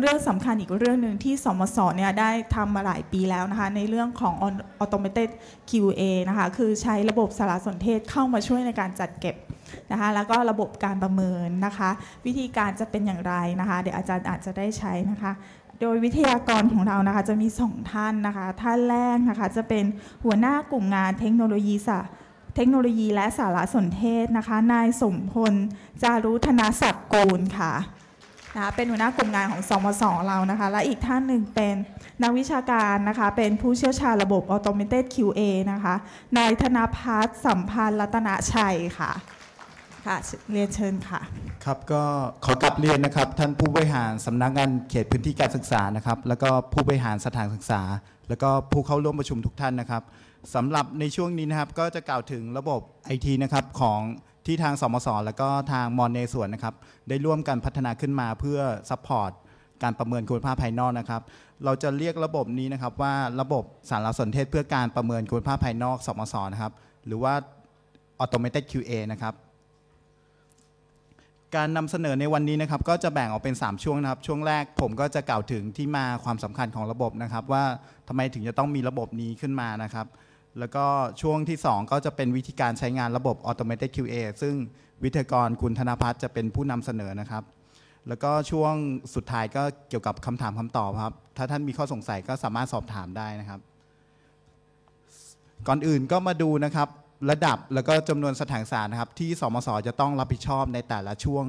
เรื่องสำคัญอีกเรื่องหนึ่งที่สมสเนี่ยได้ทำมาหลายปีแล้วนะคะ ในเรื่องของ automated QA นะคะ คือใช้ระบบสารสนเทศเข้ามาช่วยในการจัดเก็บนะคะ แล้วก็ระบบการประเมินนะคะ วิธีการจะเป็นอย่างไรนะคะ เดี๋ยวอาจารย์อาจจะได้ใช้นะคะ โดยวิทยากรของเรานะคะจะมีสองท่านนะคะ ท่านแรกนะคะจะเป็นหัวหน้ากลุ่มงานเทคโนโลยีสาเทคโนโลยีและสารสนเทศนะคะ นายสมพลจารุธนาศักดิ์กูลค่ะ นะคะเป็นหัวหน้ากลุ่มงานของสมสเรานะคะ และอีกท่านหนึ่งเป็นนักวิชาการนะคะ เป็นผู้เชี่ยวชาญระบบ Automated QA นะคะ นายธนพัฒน์สัมพันธ์รัตนชัยค่ะค่ะเรียนเชิญค่ะครับก็ขอกลับเรียนนะครับ ท่านผู้บริหารสำนักงานเขตพื้นที่การศึกษานะครับ แล้วก็ผู้บริหารสถานศึกษา แล้วก็ผู้เข้าร่วมประชุมทุกท่านนะครับสำหรับในช่วงนี้นะครับก็จะกล่าวถึงระบบไอทีนะครับของ ที่ทางสมสแล้วก็ทางมอนเนส่วนนะครับ ได้ร่วมกันพัฒนาขึ้นมาเพื่อซัพพอร์ตการประเมินคุณภาพภายนอกนะครับ เราจะเรียกระบบนี้นะครับว่าระบบสารสนเทศเพื่อการประเมินคุณภาพภายนอก สมสนะครับ หรือว่า automated QA นะครับ การนำเสนอในวันนี้นะครับ ก็จะแบ่งออกเป็น 3 ช่วงนะครับ ช่วงแรกผมก็จะกล่าวถึงที่มาความสำคัญของระบบนะครับ ว่าทำไมถึงจะต้องมีระบบนี้ขึ้นมานะครับ แล้วก็ช่วงที่ 2 ก็จะเป็นวิธีการใช้งานระบบ Automated QA ซึ่งวิทยากรคุณธนพัฒน์จะเป็นผู้นำเสนอนะครับ แล้วก็ช่วงสุดท้ายก็เกี่ยวกับคำถามคำตอบครับ ถ้าท่านมีข้อสงสัยก็สามารถสอบถามได้นะครับ ก่อนอื่นก็มาดูนะครับ ระดับแล้วก็จำนวนสถานศึกษานะครับ ที่สมสจะต้องรับผิดชอบในแต่ละช่วง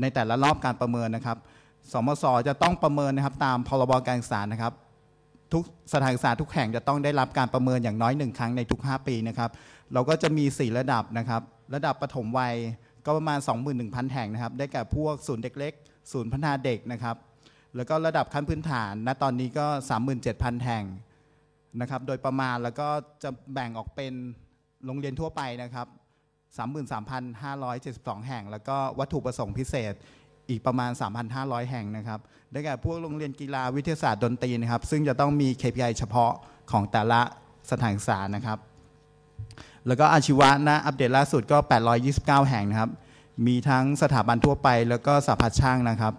ในแต่ละรอบการประเมินนะครับ สมสจะต้องประเมินนะครับ ตามพรบการศึกษานะครับ ทุกสถานศึกษาทุกแห่งจะต้องได้รับการประเมินอย่างน้อยหนึ่งครั้งในทุก 5 ปีนะครับ เราก็จะมี 4 ระดับนะครับ ระดับปฐมวัยก็ประมาณ 21,000 แห่งนะครับ ได้แก่พวกศูนย์เด็กเล็ก ศูนย์พัฒนาเด็กนะครับ แล้วก็ระดับขั้นพื้นฐานณตอนนี้ก็ 37,000 แห่งนะครับ โดยประมาณแล้วก็จะแบ่งออกเป็นโรงเรียนทั่วไปนะครับ 33,572 แห่ง แล้วก็วัตถุประสงค์พิเศษอีกประมาณ 3,500 แห่งนะครับ ได้แก่พวกโรงเรียนกีฬาวิทยาศาสตร์ดนตรีนะครับ ซึ่งจะต้องมี KPI เฉพาะของแต่ละสถานศึกษานะครับ แล้วก็อาชีวะนะอัปเดตล่าสุดก็ 829 แห่งนะครับ มีทั้งสถาบันทั่วไป แล้วก็สาพัฒช่างนะครับ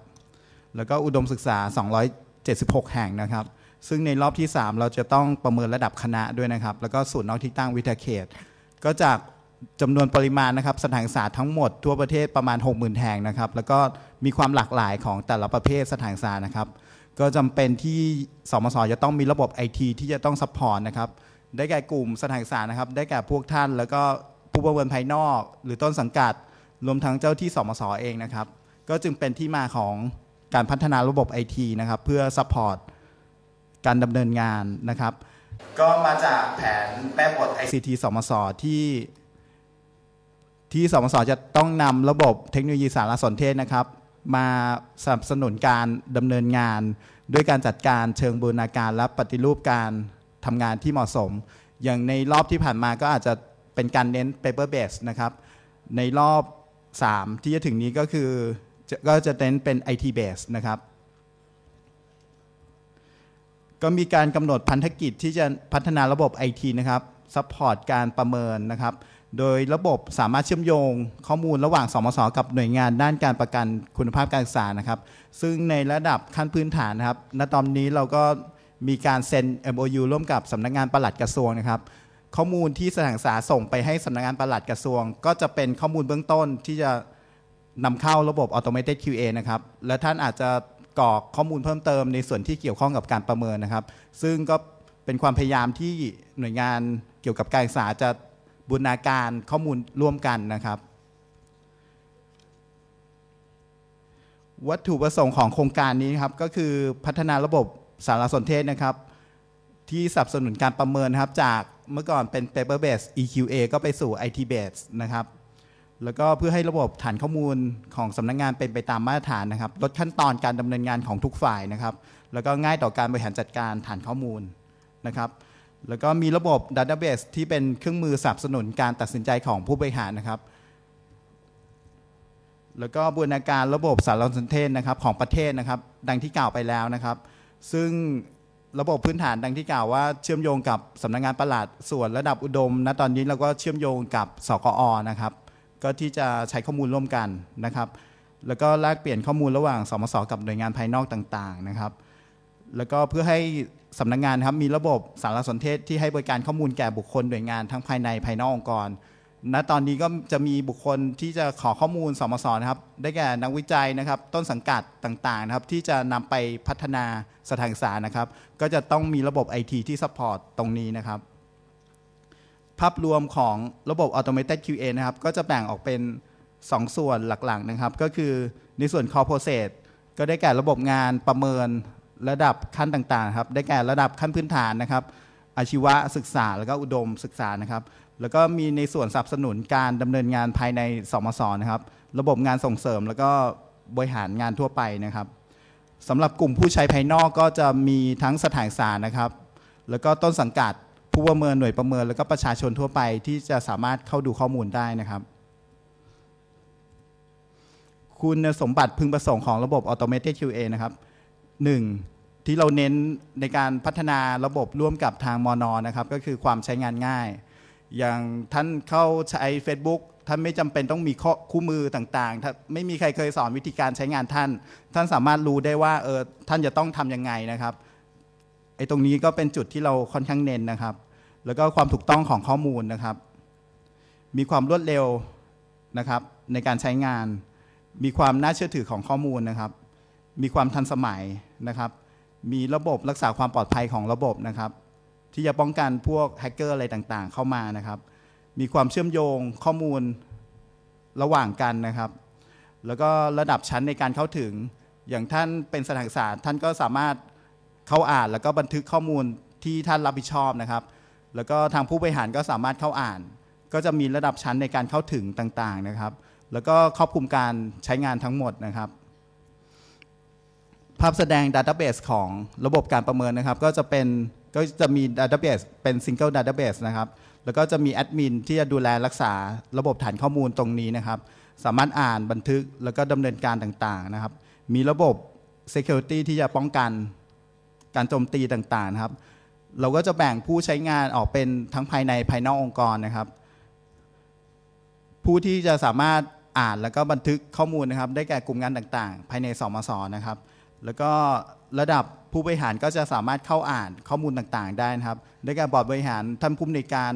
แล้วก็อุดมศึกษา 276 แห่งนะครับ ซึ่งในรอบที่ 3 เราจะต้องประเมินระดับคณะด้วยนะครับ แล้วก็ศูนย์นอกที่ตั้งวิทยาเขต ก็จาก จำนวนปริมาณนะครับสถานศึกษาทั้งหมดทั่วประเทศประมาณ 60,000 แห่งนะครับ แล้วก็มีความหลากหลายของแต่ละประเภทสถานศึกษานะครับ ก็จำเป็นที่สมสจะต้องมีระบบไอทีที่จะต้องซัพพอร์ตนะครับ ได้แก่กลุ่มสถานศึกษานะครับ ได้แก่พวกท่าน แล้วก็ผู้ประเมินภายนอก หรือต้นสังกัด รวมทั้งเจ้าที่สมสเองนะครับ ก็จึงเป็นที่มาของการพัฒนาระบบไอทีนะครับ เพื่อซัพพอร์ตการดำเนินงานนะครับ ก็มาจากแผนแม่บท ICT สมสที่ ที่สมสจะต้องนำระบบเทคโนโลยีสารสนเทศนะครับ มาสนับสนุนการดำเนินงาน ด้วยการจัดการเชิงบูรณาการและปฏิรูปการทำงานที่เหมาะสม อย่างในรอบที่ผ่านมาก็อาจจะเป็นการเน้น paper base นะครับ ในรอบ 3 ที่จะถึงนี้ก็คือก็จะเน้นเป็น IT base นะครับ ก็มีการกำหนดพันธกิจที่จะพัฒนาระบบ IT นะครับซัพพอร์ตการประเมินนะครับ โดยระบบสามารถเชื่อมโยงข้อมูลระหว่างสมสกับหน่วยงานด้านการประกันคุณภาพการศึกษานะครับ ซึ่งในระดับขั้นพื้นฐานนะครับ ณ ตอนนี้เราก็มีการเซ็น MOU ร่วมกับสำนักงานปลัดกระทรวงนะครับ ข้อมูลที่สถานศึกษาส่งไปให้สำนักงานปลัดกระทรวง ก็จะเป็นข้อมูลเบื้องต้นที่จะนำเข้าระบบ Automated QA นะครับ และท่านอาจจะกรอกข้อมูลเพิ่มเติมในส่วนที่เกี่ยวข้องกับการประเมินนะครับ ซึ่งก็เป็นความพยายามที่หน่วยงานเกี่ยวกับการศึกษาจะ บูรณาการข้อมูลร่วมกันนะครับ วัตถุประสงค์ของโครงการนี้ครับก็คือพัฒนาระบบสารสนเทศนะครับ ที่สนับสนุนการประเมินครับจากเมื่อก่อนเป็น paper based EQA ก็ไปสู่ IT based นะครับแล้วก็เพื่อให้ระบบฐานข้อมูลของสำนักงงานเป็นไปตามมาตรฐานนะครับ ลดขั้นตอนการดำเนินงานของทุกฝ่ายนะครับ แล้วก็ง่ายต่อการบริหารจัดการฐานข้อมูลนะครับ แล้วก็มีระบบ Database ที่เป็นเครื่องมือสนับสนุนการตัดสินใจของผู้บริหารนะครับ แล้วก็บูรณาการระบบสารสนเทศนะครับของประเทศนะครับ ดังที่กล่าวไปแล้วนะครับ ซึ่งระบบพื้นฐานดังที่กล่าวว่าเชื่อมโยงกับสำนักงานประหลัดส่วนระดับอุดมณตอนนี้เราก็เชื่อมโยงกับสกอนะครับ ก็ที่จะใช้ข้อมูลร่วมกันนะครับ แล้วก็แลกเปลี่ยนข้อมูลระหว่างสมสกับหน่วยงานภายนอกต่างๆนะครับ แล้วก็เพื่อให้สำนักงานครับมีระบบสารสนเทศที่ให้บริการข้อมูลแก่บุคคลหน่วยงานทั้งภายในภายนอกองค์กรณตอนนี้ก็จะมีบุคคลที่จะขอข้อมูลสมสนะครับ ได้แก่นักวิจัยนะครับ ต้นสังกัดต่างๆนะครับ ที่จะนำไปพัฒนาสถานศึกษานะครับ ก็จะต้องมีระบบ IT ที่ซัพพอร์ตตรงนี้นะครับ ภาพรวมของระบบ Automated QA นะครับ ก็จะแบ่งออกเป็น 2 ส่วนหลักๆนะครับ ก็คือในส่วน Core Process ก็ได้แก่ระบบงานประเมิน ระดับขั้นต่างๆครับได้แก่ระดับขั้นพื้นฐานนะครับ อาชีวศึกษาแล้วก็อุดมศึกษานะครับ แล้วก็มีในส่วนสนับสนุนการดำเนินงานภายในสมศนะครับ ระบบงานส่งเสริมแล้วก็บริหารงานทั่วไปนะครับสำหรับกลุ่มผู้ใช้ภายนอกก็จะมีทั้งสถานศึกษานะครับ แล้วก็ต้นสังกัดผู้ประเมินหน่วยประเมิน แล้วก็ประชาชนทั่วไปที่จะสามารถเข้าดูข้อมูลได้นะครับ คุณสมบัติพึงประสงค์ของระบบ Automated QA นะครับ 1. ที่เราเน้นในการพัฒนาระบบร่วมกับทางมอนอนะครับก็คือความใช้งานง่าย อย่างท่านเข้าใช้ Facebook ท่านไม่จำเป็นต้องมีข้อคู่มือต่างๆถ้าไม่มีใครเคยสอนวิธีการใช้งานท่าน ท่านสามารถรู้ได้ว่าเออท่านจะต้องทำยังไงนะครับไอ้ตรงนี้ก็เป็นจุดที่เราค่อนข้างเน้นนะครับ แล้วก็ความถูกต้องของข้อมูลนะครับ มีความรวดเร็วนะครับในการใช้งาน มีความน่าเชื่อถือของข้อมูลนะครับ มีความทันสมัยนะครับ มีระบบรักษาความปลอดภัยของระบบนะครับ ที่จะป้องกันพวกแฮกเกอร์อะไรต่างๆ เข้ามานะครับ มีความเชื่อมโยงข้อมูลระหว่างกันนะครับ แล้วก็ระดับชั้นในการเข้าถึง อย่างท่านเป็นสถานศึกษาท่านก็สามารถเข้าอ่านแล้วก็บันทึกข้อมูลที่ท่านรับผิดชอบนะครับ แล้วก็ทางผู้บริหารก็สามารถเข้าอ่าน ก็จะมีระดับชั้นในการเข้าถึงต่างๆนะครับ แล้วก็ครอบคลุมการใช้งานทั้งหมดนะครับ ภาพแสดงดัต a b เบสของระบบการประเมินนะครับ ก็จะเป็นก็จะมีดัต a b เบสเป็น Single Database นะครับ แล้วก็จะมีแอดมินที่จะดูแลรักษาระบบฐานข้อมูลตรงนี้นะครับ สามารถอ่านบันทึกแล้วก็ดำเนินการต่างๆนะครับ มีระบบ Security ที่จะป้องกันการโจมตีต่างๆนะครับ เราก็จะแบ่งผู้ใช้งานออกเป็นทั้งภายในภายนอกองค์กรนะครับ ผู้ที่จะสามารถอ่านแล้วก็บันทึกข้อมูลนะครับ ได้แก่กลุ่มงานต่างๆ ภายในสมศนะครับ แล้วก็ระดับผู้บริหารก็จะสามารถเข้าอ่านข้อมูลต่างๆ ได้นะครับได้แก่บอร์ดบริหารท่านผู้อำนการ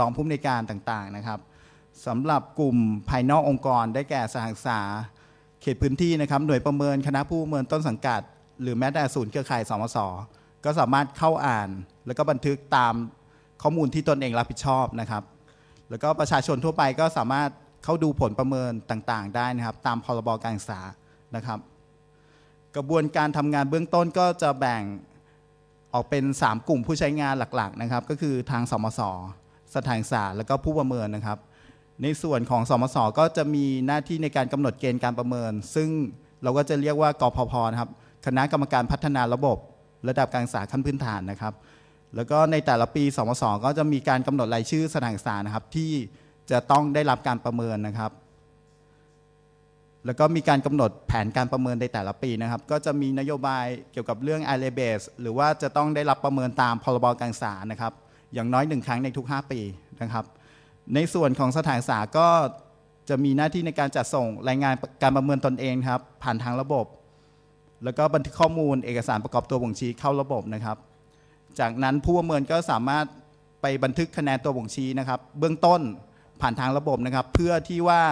รองผู้อำนการต่างๆนะครับสำหรับกลุ่มภายนอกองค์กร ได้แก่สถานศึกษา เขตพื้นที่นะครับหน่วยประเมินคณะผู้ประเมินต้นสังกัด หรือแม้แต่ศูนย์เครือข่ายสมศก็สามารถเข้าอ่าน แล้วก็บันทึกตามข้อมูลที่ตนเองรับผิดชอบนะครับ แล้วก็ประชาชนทั่วไปก็สามารถเข้าดูผลประเมินต่างๆ ได้นะครับ ตามพรบการศึกษานะครับ กระบวนการทำงานเบื้องต้นก็จะแบ่งออกเป็น 3 กลุ่มผู้ใช้งานหลักๆนะครับ ก็คือทางสมศสถานศึกษาแล้วก็ผู้ประเมินนะครับ ในส่วนของสมศก็จะมีหน้าที่ในการกำหนดเกณฑ์การประเมิน ซึ่งเราก็จะเรียกว่ากพพนะครับคณะกรรมการพัฒนาระบบ ระดับการศึกษาขั้นพื้นฐานนะครับ แล้วก็ในแต่ละปีสมศก็จะมีการกำหนดรายชื่อสถานศึกษานะครับที่จะต้องได้รับการประเมินนะครับ แล้วก็มีการกำหนดแผนการประเมินในแต่ละปีนะครับ ก็จะมีนโยบายเกี่ยวกับเรื่อง a l e b a s e หรือว่าจะต้องได้รับประเมินตามพรบการศึกษานะครับ อย่างน้อยหนึ่งครั้งในทุก 5 ปีนะครับ ในส่วนของสถานศึกษาก็จะมีหน้าที่ในการจัดส่งรายงานการประเมินตนเองครับผ่านทางระบบ แล้วก็บันทึกข้อมูลเอกสารประกอบตัวบ่งชี้เข้าระบบนะครับ จากนั้นผู้ประเมินก็สามารถไปบันทึกคะแนนตัวบ่งชี้นะครับ เบื้องต้นผ่านทางระบบนะครับ เพื่อที่ว่า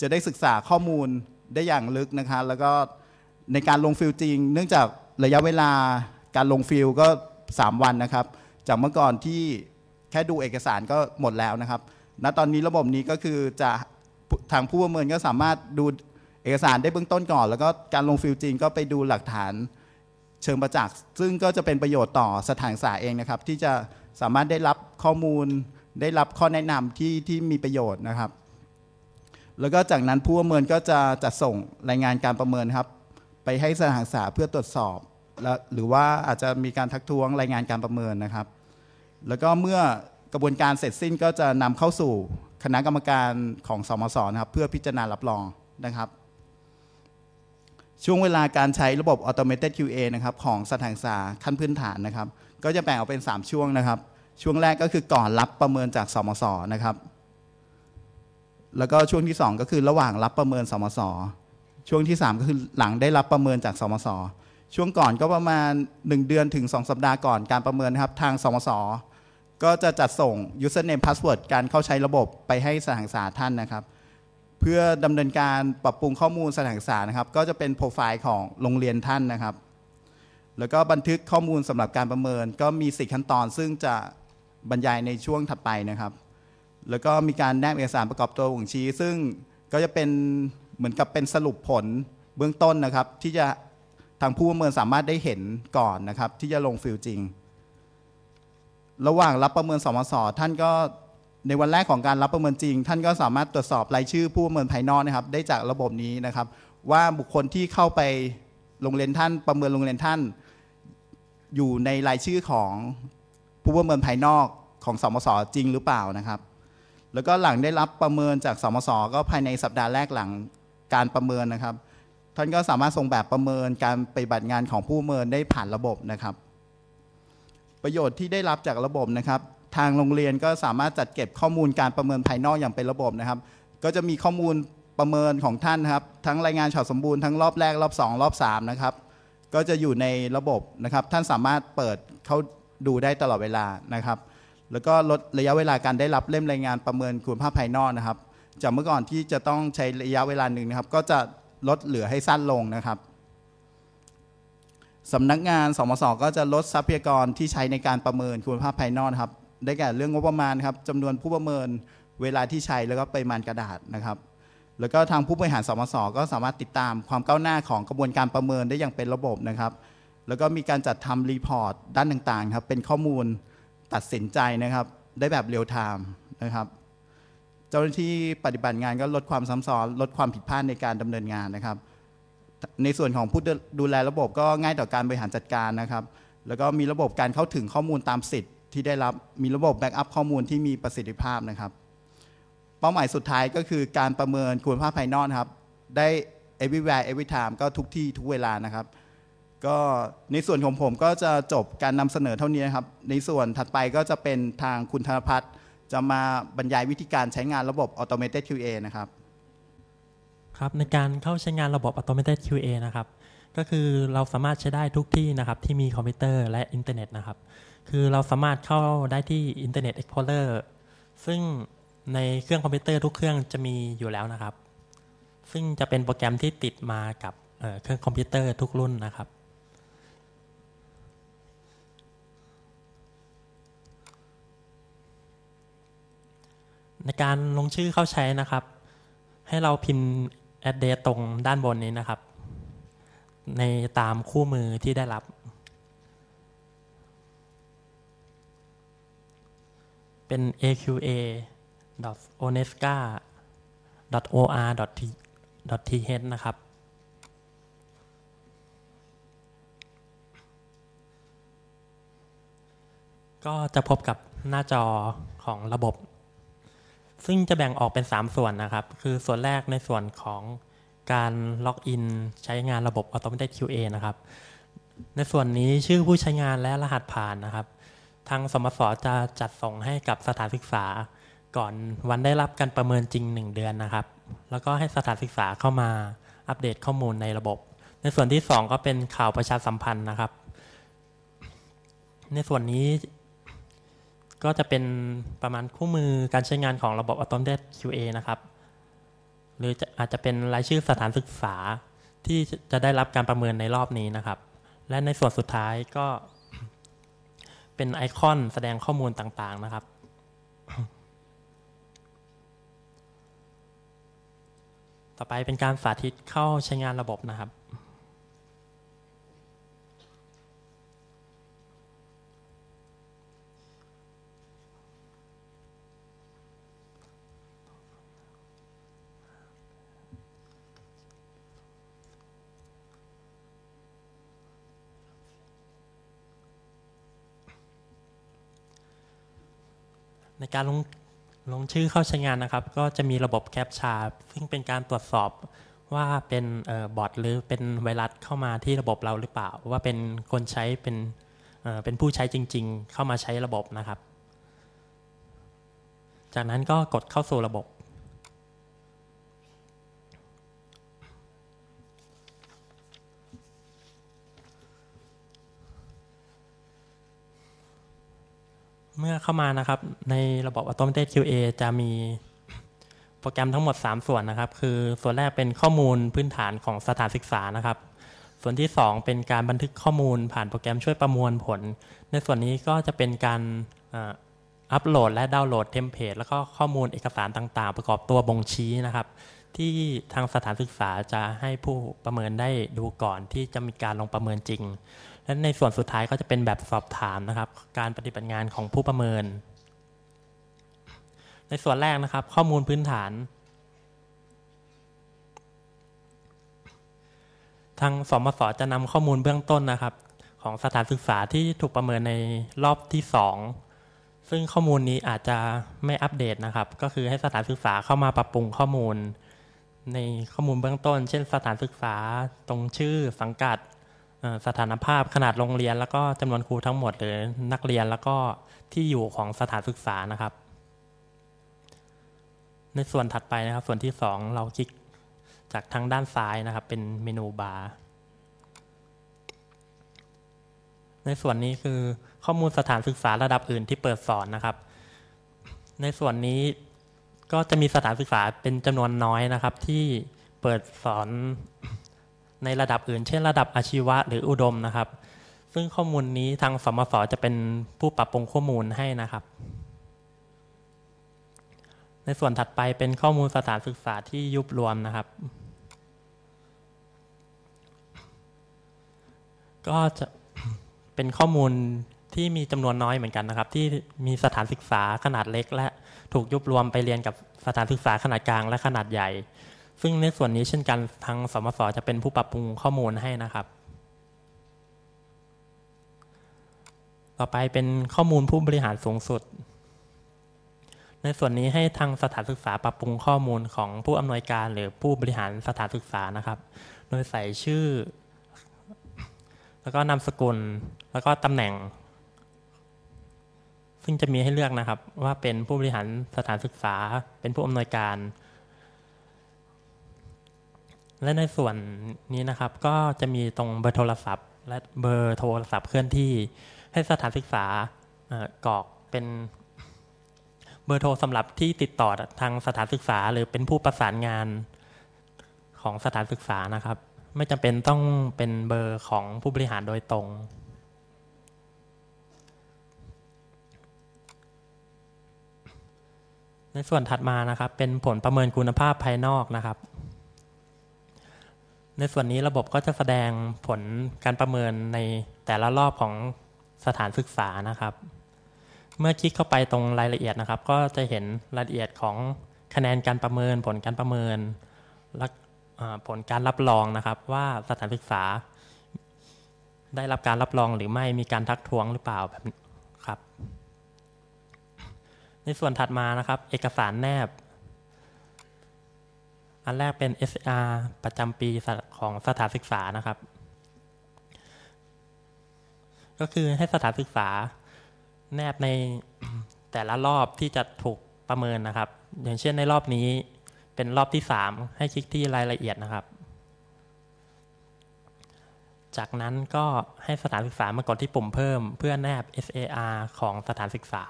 จะได้ศึกษาข้อมูล ได้อย่างลึกนะคะแล้วก็ในการลงฟิลจริง เนื่องจากระยะเวลาการลงฟิลก็ 3 วันนะครับ จากเมื่อก่อนที่แค่ดูเอกสารก็หมดแล้วนะครับ ณตอนนี้ระบบนี้ก็คือจะทางผู้ประเมินก็สามารถดูเอกสารได้เบื้องต้นก่อน แล้วก็การลงฟิลจริงก็ไปดูหลักฐานเชิงประจักษ์ซึ่งก็จะเป็นประโยชน์ต่อสถานศึกษาเองนะครับ ที่จะสามารถได้รับข้อมูลได้รับข้อแนะนำที่ที่มีประโยชน์นะครับ แล้วก็จากนั้นผู้ประเมินก็จะจัดส่งรายงานการประเมินครับ ไปให้สถานศึกษาเพื่อตรวจสอบและหรือว่าอาจจะมีการทักท้วงรายงานการประเมินนะครับ แล้วก็เมื่อกระบวนการเสร็จสิ้นก็จะนำเข้าสู่คณะกรรมการของสมศนะครับ เพื่อพิจารณารับรองนะครับ ช่วงเวลาการใช้ระบบ Automated QA นะครับของสถานศึกษาขั้นพื้นฐานนะครับ ก็จะแบ่งออกเป็น 3 ช่วงนะครับ ช่วงแรกก็คือก่อนรับประเมินจากสมศนะครับ แล้วก็ช่วงที่ 2 ก็คือระหว่างรับประเมินสมศช่วงที่ 3 ก็คือหลังได้รับประเมินจากสมสช่วงก่อนก็ประมาณ 1 เดือนถึง 2 สัปดาห์ก่อนการประเมินนะครับทางสมสก็จะจัดส่ง username password การเข้าใช้ระบบไปให้สถานศึกษาท่านนะครับ เพื่อดำเนินการปรับปรุงข้อมูลสถานศึกษานะครับ ก็จะเป็นโปรไฟล์ของโรงเรียนท่านนะครับ แล้วก็บันทึกข้อมูลสำหรับการประเมิน ก็มีสี่ขั้นตอน ซึ่งจะบรรยายในช่วงถัดไปนะครับ แล้วก็มีการแนบเอกสารประกอบตัวบ่งชี้ ซึ่งก็จะเป็นเหมือนกับเป็นสรุปผลเบื้องต้นนะครับ ที่จะทางผู้ประเมินสามารถได้เห็นก่อนนะครับ ที่จะลงฟิลจริง ระหว่างรับประเมินสมสท่านก็ในวันแรกของการรับประเมินจริง ท่านก็สามารถตรวจสอบรายชื่อผู้ประเมินภายนอกนะครับ ได้จากระบบนี้นะครับ ว่าบุคคลที่เข้าไปโรงเรียนท่านประเมินโรงเรียนท่าน อยู่ในรายชื่อของผู้ประเมินภายนอกของสมสจริงหรือเปล่านะครับ แล้วก็หลังได้รับประเมินจากสมสก็ภายในสัปดาห์แรกหลังการประเมินนะครับ ท่านก็สามารถส่งแบบประเมินการปฏิบัติงานของผู้ประเมินได้ผ่านระบบนะครับ ประโยชน์ที่ได้รับจากระบบนะครับ ทางโรงเรียนก็สามารถจัดเก็บข้อมูลการประเมินภายนอกอย่างเป็นระบบนะครับ ก็จะมีข้อมูลประเมินของท่านนะครับทั้งรายงานฉบับสมบูรณ์ทั้งรอบแรกรอบ 2 รอบ3นะครับก็จะอยู่ในระบบนะครับ ท่านสามารถเปิดเขาดูได้ตลอดเวลานะครับ แล้วก็ลดระยะเวลาการได้รับเล่มรายงานประเมินคุณภาพภายนอกนะครับ จากเมื่อก่อนที่จะต้องใช้ระยะเวลาหนึ่งนะครับ ก็จะลดเหลือให้สั้นลงนะครับสำนักงานสมสก็จะลดทรัพยากรที่ใช้ในการประเมินคุณภาพภายนอกนครับ ได้แก่เรื่องงบประมาณครับจำนวนผู้ประเมินเวลาที่ใช้แล้วก็ปริมาณกระดาษนะครับ แล้วก็ทางผู้บริหารสมสก็สามารถติดตามความก้าวหน้าของกระบวนการประเมินได้อย่างเป็นระบบนะครับ แล้วก็มีการจัดทำรีพอร์ตด้านต่างๆครับเป็นข้อมูล ตัดสินใจนะครับ ได้แบบเรียลไทม์นะครับ เจ้าหน้าที่ปฏิบัติงานก็ลดความซ้ำซ้อน ลดความผิดพลาดในการดำเนินงานนะครับ ในส่วนของผู้ดูแลระบบก็ง่ายต่อการบริหารจัดการนะครับ แล้วก็มีระบบการเข้าถึงข้อมูลตามสิทธิ์ที่ได้รับมีระบบแบ็กอัพข้อมูลที่มีประสิทธิภาพนะครับ เป้าหมายสุดท้ายก็คือการประเมินคุณภาพภายนอกครับ ได้ everywhere every time ก็ทุกที่ทุกเวลานะครับ ก็ในส่วนของผมก็จะจบการนำเสนอเท่านี้นะครับ ในส่วนถัดไปก็จะเป็นทางคุณธนพัฒน์จะมาบรรยายวิธีการใช้งานระบบ Automated QA นะครับ ครับในการเข้าใช้งานระบบ Automated QA นะครับ ก็คือเราสามารถใช้ได้ทุกที่นะครับ ที่มีคอมพิวเตอร์และอินเทอร์เน็ตนะครับ คือเราสามารถเข้าได้ที่ Internet Explorer ซึ่งในเครื่องคอมพิวเตอร์ทุกเครื่องจะมีอยู่แล้วนะครับ ซึ่งจะเป็นโปรแกรมที่ติดมากับเอ่อเครื่องคอมพิวเตอร์ทุกรุ่นนะครับ ในการลงชื่อเข้าใช้นะครับ ให้เราพิมพ์ address ตรงด้านบนนี้นะครับ ในตามคู่มือที่ได้รับ เป็น aqa onesca or th นะครับก็จะพบกับหน้าจอของระบบ ซึ่งจะแบ่งออกเป็น 3 ส่วนนะครับ คือส่วนแรกในส่วนของการล็อกอินใช้งานระบบ Automated QA นะครับ ในส่วนนี้ชื่อผู้ใช้งานและรหัสผ่านนะครับ ทางสมสจะจัดส่งให้กับสถานศึกษา ก่อนวันได้รับการประเมินจริง 1 เดือนนะครับ แล้วก็ให้สถานศึกษาเข้ามาอัปเดตข้อมูลในระบบ ในส่วนที่ 2 ก็เป็นข่าวประชาสัมพันธ์นะครับ ในส่วนนี้ ก็จะเป็นประมาณคู่มือการใช้งานของระบบ Automated QA นะครับ หรืออาจจะเป็นรายชื่อสถานศึกษาที่จะได้รับการประเมินในรอบนี้นะครับ และในส่วนสุดท้ายก็เป็นไอคอนแสดงข้อมูลต่างๆนะครับ ต่อไปเป็นการสาธิตเข้าใช้งานระบบนะครับ ในการลงลงชื่อเข้าใช้งานนะครับ ก็จะมีระบบแคปชาซึ่งเป็นการตรวจสอบว่าเป็นออบอทหรือเป็นไวรัสเข้ามาที่ระบบเราหรือเปล่า ว่าเป็นคนใช้เป็นเเป็นผู้ใช้จริง ๆ เข้ามาใช้ระบบนะครับ จากนั้นก็กดเข้าสู่ระบบ เมื่อเข้ามานะครับในระบบ Automated QA จะมีโปรแกรมทั้งหมด 3 ส่วนนะครับ คือส่วนแรกเป็นข้อมูลพื้นฐานของสถานศึกษานะครับ ส่วนที่ 2 เป็นการบันทึกข้อมูลผ่านโปรแกรมช่วยประมวลผล ในส่วนนี้ก็จะเป็นการอัปโหลดและดาวน์โหลดเทมเพลตแล้วก็ข้อมูลเอกสารต่างๆ ประกอบตัวบ่งชี้นะครับ ที่ทางสถานศึกษาจะให้ผู้ประเมินได้ดูก่อนที่จะมีการลงประเมินจริง และในส่วนสุดท้ายก็จะเป็นแบบสอบถามนะครับ การปฏิบัติงานของผู้ประเมิน ในส่วนแรกนะครับ ข้อมูลพื้นฐาน ทางสมสจะนำข้อมูลเบื้องต้นนะครับ ของสถานศึกษาที่ถูกประเมินในรอบที่ 2 ซึ่งข้อมูลนี้อาจจะไม่อัปเดตนะครับ ก็คือให้สถานศึกษาเข้ามาปรับปรุงข้อมูล ในข้อมูลเบื้องต้น เช่น สถานศึกษาตรงชื่อสังกัด สถานภาพขนาดโรงเรียน แล้วก็จำนวนครูทั้งหมดหรือนักเรียนแล้วก็ที่อยู่ของสถานศึกษานะครับ ในส่วนถัดไปนะครับ ส่วนที่ 2 เราคลิกจากทางด้านซ้ายนะครับ เป็นเมนูบาร์ในส่วนนี้คือข้อมูลสถานศึกษาระดับอื่นที่เปิดสอนนะครับ ในส่วนนี้ก็จะมีสถานศึกษาเป็นจำนวนน้อยนะครับ ที่เปิดสอน ในระดับอื่น เช่นระดับอาชีวะหรืออุดมนะครับ ซึ่งข้อมูลนี้ทางสมสจะเป็นผู้ปรับปรุงข้อมูลให้นะครับ ในส่วนถัดไปเป็นข้อมูลสถานศึกษาที่ยุบรวมนะครับ ก็จะเป็นข้อมูลที่มีจำนวนน้อยเหมือนกันนะครับ ที่มีสถานศึกษาขนาดเล็ก และถูกยุบรวมไปเรียนกับสถานศึกษาขนาดกลางและขนาดใหญ่ ซึ่งในส่วนนี้เช่นกันทางสมสจะเป็นผู้ปรับปรุงข้อมูลให้นะครับ ต่อไปเป็นข้อมูลผู้บริหารสูงสุด ในส่วนนี้ให้ทางสถานศึกษาปรับปรุงข้อมูลของผู้อำนวยการหรือผู้บริหารสถานศึกษานะครับ โดยใส่ชื่อ แล้วก็นามสกุล แล้วก็ตำแหน่งซึ่งจะมีให้เลือกนะครับว่าเป็นผู้บริหารสถานศึกษา เป็นผู้อำนวยการ และในส่วนนี้นะครับก็จะมีตรงเบอร์โทรศัพท์ และเบอร์โทรศัพท์เคลื่อนที่ให้สถานศึกษาเกรอกเป็นเบอร์โทรสำหรับที่ติดต่อทางสถานศึกษา หรือเป็นผู้ประสานงานของสถานศึกษานะครับ ไม่จำเป็นต้องเป็นเบอร์ของผู้บริหารโดยตรง ในส่วนถัดมานะครับ เป็นผลประเมินคุณภาพภายนอกนะครับ ในส่วนนี้ระบบก็จะแสดงผลการประเมินในแต่ละรอบของสถานศึกษานะครับ เมื่อคลิกเข้าไปตรงรายละเอียดนะครับ ก็จะเห็นรายละเอียดของคะแนนการประเมิน ผลการประเมินและผลการรับรองนะครับ ว่าสถานศึกษา ได้รับการรับรองหรือไม่มีการทักท้วงหรือเปล่าแบบครับ ในส่วนถัดมานะครับ เอกสารแนบ อันแรกเป็น SR ประจำปีของสถานศึกษานะครับ ก็คือให้สถานศึกษา แนบในแต่ละรอบที่จะถูกประเมินนะครับ อย่างเช่นในรอบนี้เป็นรอบที่ 3 ให้คลิกที่รายละเอียดนะครับ จากนั้นก็ให้สถานศึกษามากดที่ปุ่มเพิ่ม เพื่อแนบ SAR ของสถานศึกษา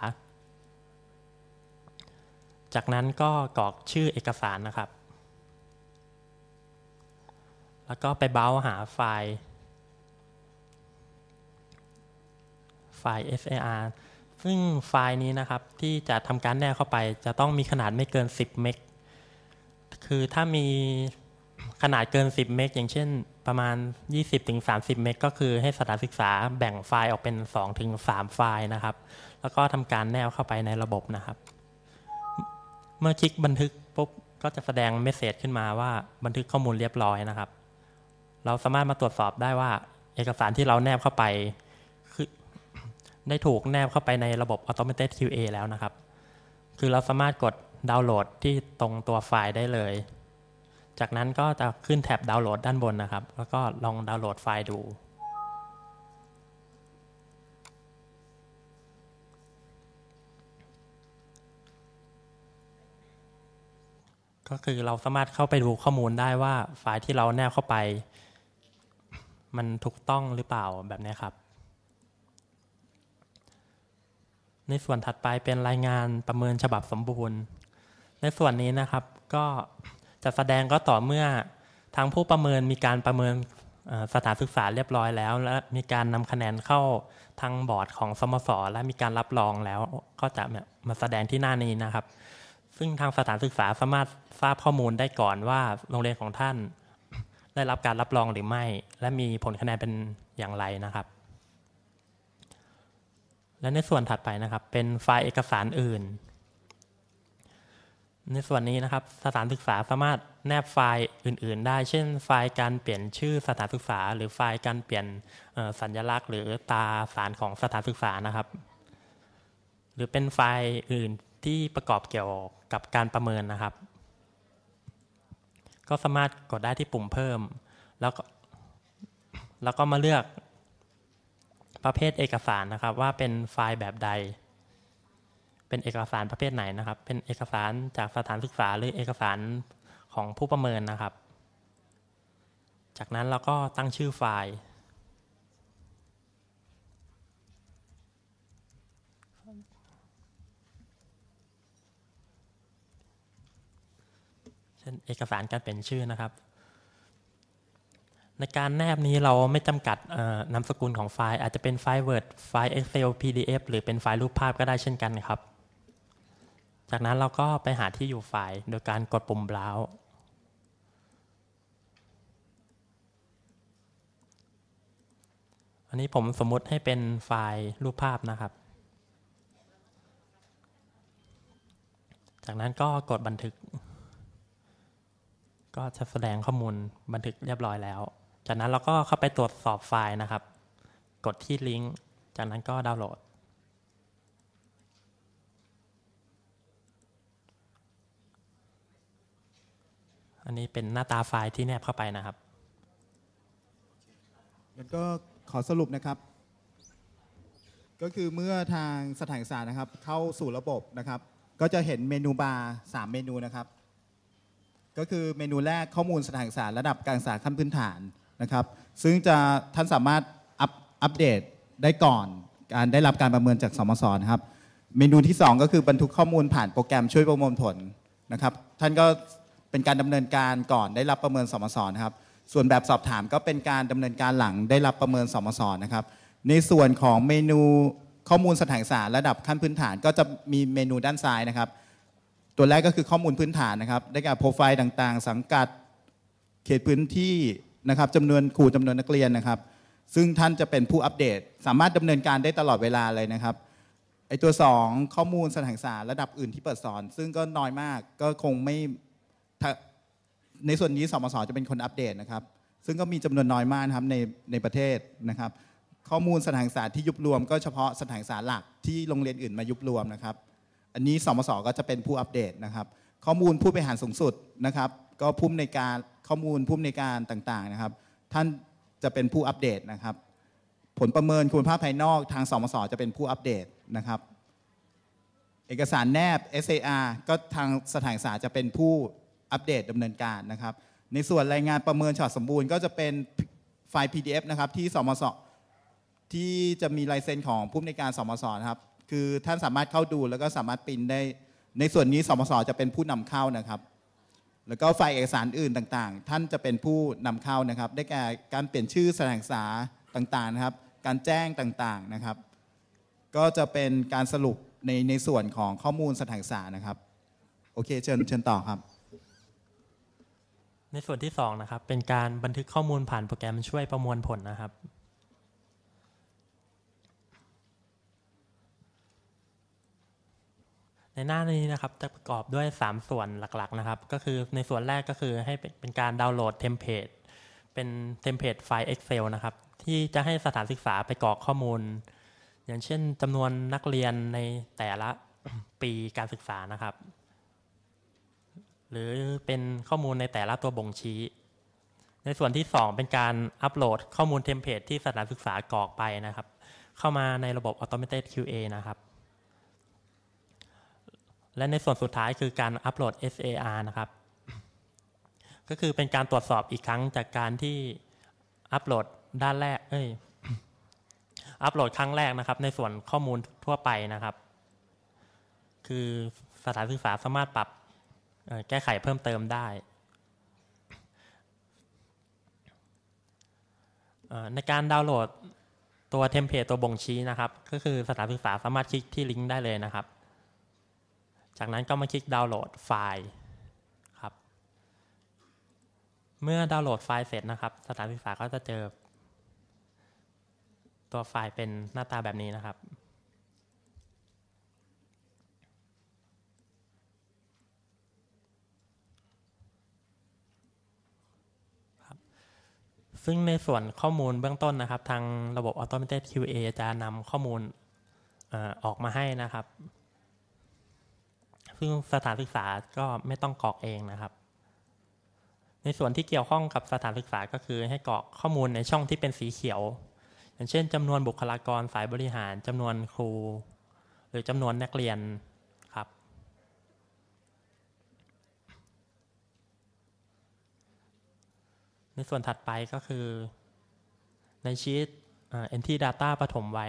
จากนั้นก็กรอกชื่อเอกสารนะครับ แล้วก็ไปเบราว์หาไฟล์ไฟล์ SAR ซึ่งไฟล์นี้นะครับที่จะทำการแนบเข้าไป จะต้องมีขนาดไม่เกิน 10 เมก คือถ้ามีขนาดเกิน 10 เมก อย่างเช่นประมาณ 20-30 เมก ก็คือให้สถานศึกษาแบ่งไฟล์ออกเป็น 2-3 ไฟล์นะครับ แล้วก็ทำการแนบเข้าไปในระบบนะครับ เมื่อคลิกบันทึกปุ๊บก็จะแสดงเมสเซจขึ้นมาว่าบันทึกข้อมูลเรียบร้อยนะครับ เราสามารถมาตรวจสอบได้ว่า เอกสารที่เราแนบเข้าไปคือได้ถูกแนบเข้าไปในระบบ Automated QA แล้วนะครับ คือเราสามารถกดดาวน์โหลดที่ตรงตัวไฟล์ได้เลย จากนั้นก็จะขึ้นแท็บดาวน์โหลดด้านบนนะครับ แล้วก็ลองดาวน์โหลดไฟล์ดูก็คือเราสามารถเข้าไปดูข้อมูลได้ว่าไฟล์ที่เราแนบเข้าไป มันถูกต้องหรือเปล่าแบบนี้ครับ ในส่วนถัดไปเป็นรายงานประเมินฉบับสมบูรณ์ ในส่วนนี้นะครับก็จะแสดงก็ต่อเมื่อทางผู้ประเมินมีการประเมินสถานศึกษาเรียบร้อยแล้ว และมีการนำคะแนนเข้าทางบอร์ดของสมสและมีการรับรองแล้วก็จะมาแสดงที่หน้านี้นะครับ ซึ่งทางสถานศึกษาสามารถทราบข้อมูลได้ก่อนว่าโรงเรียนของท่าน ได้รับการรับรองหรือไม่ และมีผลคะแนนเป็นอย่างไรนะครับ และในส่วนถัดไปนะครับ เป็นไฟล์เอกสารอื่น ในส่วนนี้นะครับสถานศึกษาสามารถแนบไฟล์อื่น ๆ ได้ เช่น ไฟล์การเปลี่ยนชื่อสถานศึกษา หรือไฟล์การเปลี่ยนสัญลักษณ์ หรือตาสารของสถานศึกษานะครับ หรือเป็นไฟล์อื่นที่ประกอบเกี่ยวกับการประเมินนะครับ ก็สามารถกดได้ที่ปุ่มเพิ่ม แล้วก็แล้วก็มาเลือกประเภทเอกสารนะครับ ว่าเป็นไฟล์แบบใด เป็นเอกสารประเภทไหนนะครับ เป็นเอกสารจากสถานศึกษาหรือเอกสารของผู้ประเมินนะครับ จากนั้นเราก็ตั้งชื่อไฟล์ ช่นเอกสารการเปลี่ยนชื่อนะครับ ในการแนบนี้เราไม่จำกัดนามสกุลของไฟล์ อาจจะเป็นไฟล์ Word ไฟล์ Excel PDF หรือเป็นไฟล์รูปภาพก็ได้เช่นกันครับ จากนั้นเราก็ไปหาที่อยู่ไฟล์ โดยการกดปุ่ม browse อันนี้ผมสมมุติให้เป็นไฟล์รูปภาพนะครับ จากนั้นก็กดบันทึก ก็จะแสดงข้อมูลบันทึกเรียบร้อยแล้ว จากนั้นเราก็เข้าไปตรวจสอบไฟล์นะครับ กดที่ลิงก์ จากนั้นก็ดาวน์โหลด อันนี้เป็นหน้าตาไฟล์ที่แนบเข้าไปนะครับงั้นก็ขอสรุปนะครับ ก็คือเมื่อทางสถานศึกษานะครับ เข้าสู่ระบบนะครับ ก็จะเห็นเมนูบาร์สามเมนูนะครับ ก็คือเมนูแรกข้อมูลสถานศึกษาระดับการศึกษาขั้นพื้นฐานนะครับ ซึ่งจะท่านสามารถอัปอัปเดตได้ก่อนการได้รับการประเมินจากสมสนะครับ เมนูที่ 2 ก็คือบันทึกข้อมูลผ่านโปรแกรมช่วยประมวลผลนะครับ ท่านก็เป็นการดำเนินการก่อนได้รับประเมินสมสนะครับ ส่วนแบบสอบถามก็เป็นการดำเนินการหลังได้รับประเมินสมสนะครับ ในส่วนของเมนูข้อมูลสถานศึกษาระดับขั้นพื้นฐานก็จะมีเมนูด้านซ้ายนะครับ ตัวแรกก็คือข้อมูลพื้นฐานนะครับ ได้แก่โปรไฟล์ต่างๆ สังกัดเขตพื้นที่นะครับจำนวนครูจำนวนนักเรียนนะครับ ซึ่งท่านจะเป็นผู้อัปเดต สามารถดำเนินการได้ตลอดเวลาเลยนะครับไอตัว 2 ข้อมูลสถานศึกษาระดับอื่นที่เปิดสอน ซึ่งก็น้อยมากก็คงไม่ในส่วนนี้สมสจะเป็นคนอัปเดตนะครับ ซึ่งก็มีจำนวนน้อยมากครับในในประเทศนะครับ ข้อมูลสถานศึกษาที่ยุบรวม ก็เฉพาะสถานศึกษาหลักที่โรงเรียนอื่นมายุบรวมนะครับ อันนี้สมสก็จะเป็นผู้อัปเดตนะครับ ข้อมูลผู้บริหารสูงสุดนะครับ ก็ผู้ในการข้อมูลผู้ในการต่างๆนะครับ ท่านจะเป็นผู้อัปเดตนะครับ ผลประเมินคุณภาพภายนอกทางสมสจะเป็นผู้อัปเดตนะครับ เอกสารแนบ SAR ก็ทางสถานศึกษาจะเป็นผู้อัปเดตดำเนินการนะครับ ในส่วนรายงานประเมินฉบับสมบูรณ์ก็จะเป็นไฟล์ PDF นะครับที่สมสที่จะมีลายเซ็นของผู้อำนการสมสนะครับ คือท่านสามารถเข้าดูแล้วก็สามารถปริ้นได้ ในส่วนนี้สมสจะเป็นผู้นำเข้านะครับ แล้วก็ไฟล์เอกสารอื่นต่างๆ ท่านจะเป็นผู้นำเข้านะครับ ได้แก่การเปลี่ยนชื่อสถานศาต่างๆนะครับ การแจ้งต่างๆนะครับ ก็จะเป็นการสรุปในในส่วนของข้อมูลสถานศึกษานะครับ โอเคเชิญเชิญต่อครับ ในส่วนที่2นะครับเป็นการบันทึกข้อมูลผ่านโปรแกรมช่วยประมวลผลนะครับ ในหน้านี้นะครับจะประกอบด้วย 3 ส่วนหลักๆนะครับ ก็คือในส่วนแรกก็คือให้เป็นเป็นการดาวน์โหลดเทมเพลตเป็นเทมเพลตไฟล์ Excel นะครับ ที่จะให้สถานศึกษาไปกรอกข้อมูล อย่างเช่นจำนวนนักเรียนในแต่ละปีการศึกษานะครับ หรือเป็นข้อมูลในแต่ละตัวบ่งชี้ ในส่วนที่ 2 เป็นการอัปโหลดข้อมูลเทมเพลตที่สถานศึกษากรอกไปนะครับ เข้ามาในระบบ Automated QA นะครับ และในส่วนสุดท้ายคือการอัปโหลด SAR นะครับ ก็คือเป็นการตรวจสอบอีกครั้งจากการที่อัปโหลดด้านแรก เอ้ย อัปโหลดครั้งแรกนะครับ ในส่วนข้อมูลทั่วไปนะครับ คือสถานศึกษาสามารถปรับแก้ไขเพิ่มเติมได้ ในการดาวน์โหลดตัวเทมเพลตตัวบ่งชี้นะครับ ก็คือสถานศึกษาสามารถคลิกที่ลิงก์ได้เลยนะครับ จากนั้นก็มาคลิกดาวน์โหลดไฟล์ครับ เมื่อดาวน์โหลดไฟล์เสร็จนะครับ สถานศึกษาก็จะเจอ ตัวไฟล์เป็นหน้าตาแบบนี้นะครับ ซึ่งในส่วนข้อมูลเบื้องต้นนะครับ ทางระบบ Automated QA จะนำข้อมูลอออกมาให้นะครับ ซึ่งสถานศึกษาก็ไม่ต้องกรอกเองนะครับ ในส่วนที่เกี่ยวข้องกับสถานศึกษาก็คือให้กรอกข้อมูลในช่องที่เป็นสีเขียว อย่างเช่นจำนวนบุคลากรฝ่ายบริหารจำนวนครู หรือจำนวนนักเรียนครับ ในส่วนถัดไปก็คือในชีต Entry Data ปฐมวัย